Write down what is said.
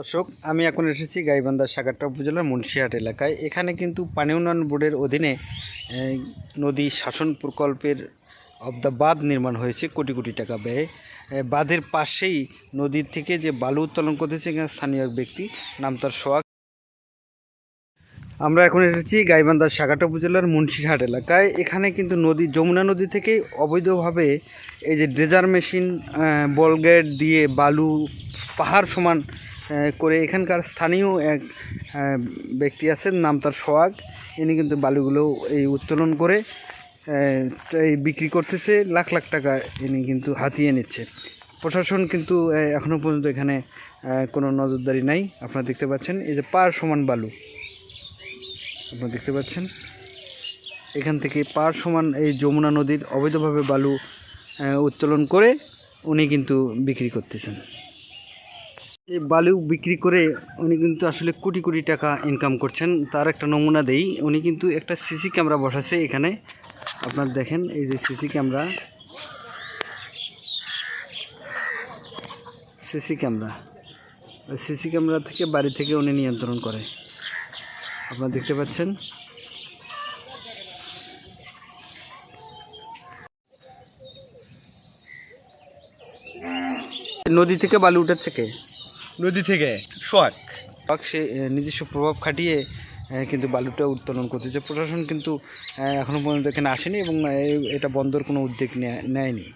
দর্শক, আমি এখন এসেছি গাইবান্ধা সাগারটা উপজেলার মুন্সিহাট এলাকায়। এখানে কিন্তু পানি উন্নয়ন বোর্ডের অধীনে নদী শাসন প্রকল্পের অব দ্য বাঁধ নির্মাণ হয়েছে কোটি কোটি টাকা ব্যয়ে। বাঁধের পাশেই নদীর থেকে যে বালু উত্তোলন করতেছে এখানে স্থানীয় এক ব্যক্তি, নাম তার সোহাগ। আমরা এখন এসেছি গাইবান্ধার সাগাটা উপজেলার মুন্সিরহাট এলাকায়। এখানে কিন্তু নদী, যমুনা নদী থেকে অবৈধভাবে এই যে ড্রেজার মেশিন বলগেট দিয়ে বালু, পাহাড় সমান করে এখানকার স্থানীয় এক ব্যক্তি আছেন, নাম তার সোহাগ। ইনি কিন্তু বালুগুলো এই উত্তোলন করে এই বিক্রি করতেছে। লাখ লাখ টাকা ইনি কিন্তু হাতিয়ে নিচ্ছে। প্রশাসন কিন্তু এখনও পর্যন্ত এখানে কোনো নজরদারি নাই। আপনারা দেখতে পাচ্ছেন, এই যে পার সমান বালু। আপনারা দেখতে পাচ্ছেন, এখান থেকে পার সমান এই যমুনা নদীর অবৈধভাবে বালু উত্তোলন করে উনি কিন্তু বিক্রি করতেছেন। এই বালু বিক্রি করে উনি কিন্তু আসলে কোটি কোটি টাকা ইনকাম করছেন। তার একটা নমুনা দেই। উনি কিন্তু একটা সিসি ক্যামেরা বসাছে এখানে। আপনার দেখেন, এই যে CC camera CC camera CC camera থেকে বাড়ি থেকে উনি নিয়ন্ত্রণ করে। আপনারা দেখতে পাচ্ছেন? নদী থেকে বালু উঠাচ্ছে কে? নদী থেকে? শখ শখ সে নিজস্ব প্রভাব খাটিয়ে কিন্তু বালুটা উত্তোলন করতেছে প্রশাসন কিন্তু এখনও এখনও পর্যন্ত এখানে আসেনি এবং এটা বন্ধর কোনো উদ্যোগ নেয়- নেয়নি।